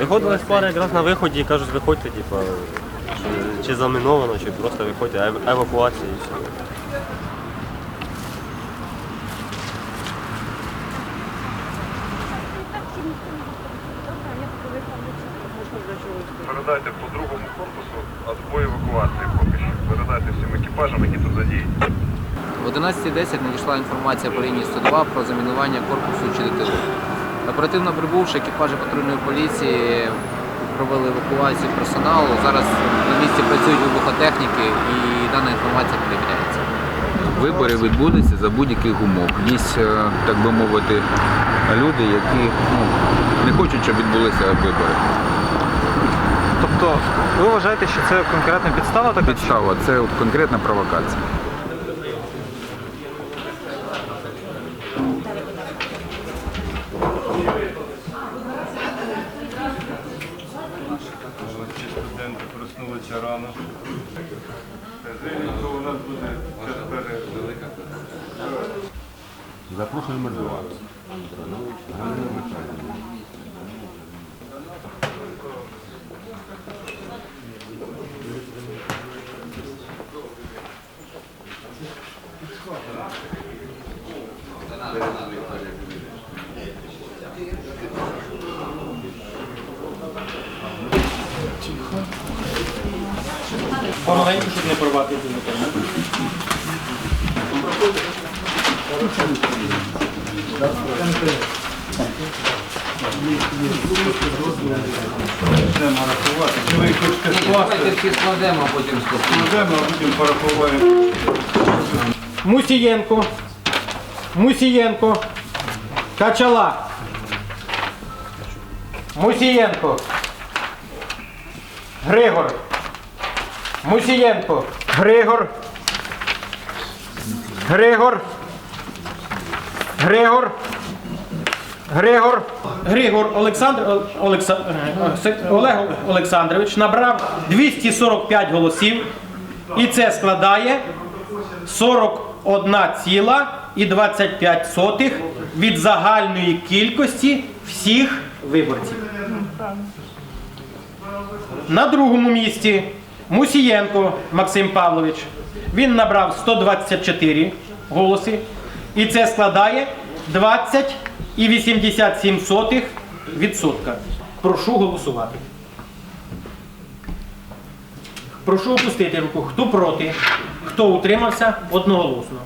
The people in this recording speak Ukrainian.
Виходили з пари якраз на виході і кажуть, виходьте, типу, чи, чи заміновано, чи просто виходьте, евакуація і все. Передайте по другому корпусу отбой евакуації поки що. Передайте всім екіпажам, які тут задіяні. В 11.10 надійшла інформація по лінії 102 про замінування корпусу чи ДТУ. Оперативно прибувши, екіпажі патрульної поліції провели евакуацію персоналу. Зараз на місці працюють вибухотехніки і дана інформація перевіряється. Вибори відбудуться за будь-яких умов. Є, е, так би мовити, люди, які ну, не хочуть, щоб відбулися вибори. Тобто ви вважаєте, що це конкретна підстава така? Підстава це от конкретна провокація. Студенти проснулися рано. У нас буде номер два. Помаленьку, щоб не порвати. Будемо рахувати. Чи ви хочете скласти? Всі складемо, а потім складемо. Складемо, а потім порахуємо. Мусієнко. Мусієнко. Качала. Мусієнко. Григор. Мусієнко. Григор. Григор. Григор. Григор. Григор Олександр Олекса... е, Олег Олександрович набрав 245 голосів. І це складає 41,25 від загальної кількості всіх виборців. На другому місці Мусієнко Максим Павлович. Він набрав 124 голоси. І це складає 20,87%. відсотка. Прошу голосувати. Прошу опустити руку. Хто проти, хто утримався одноголосно.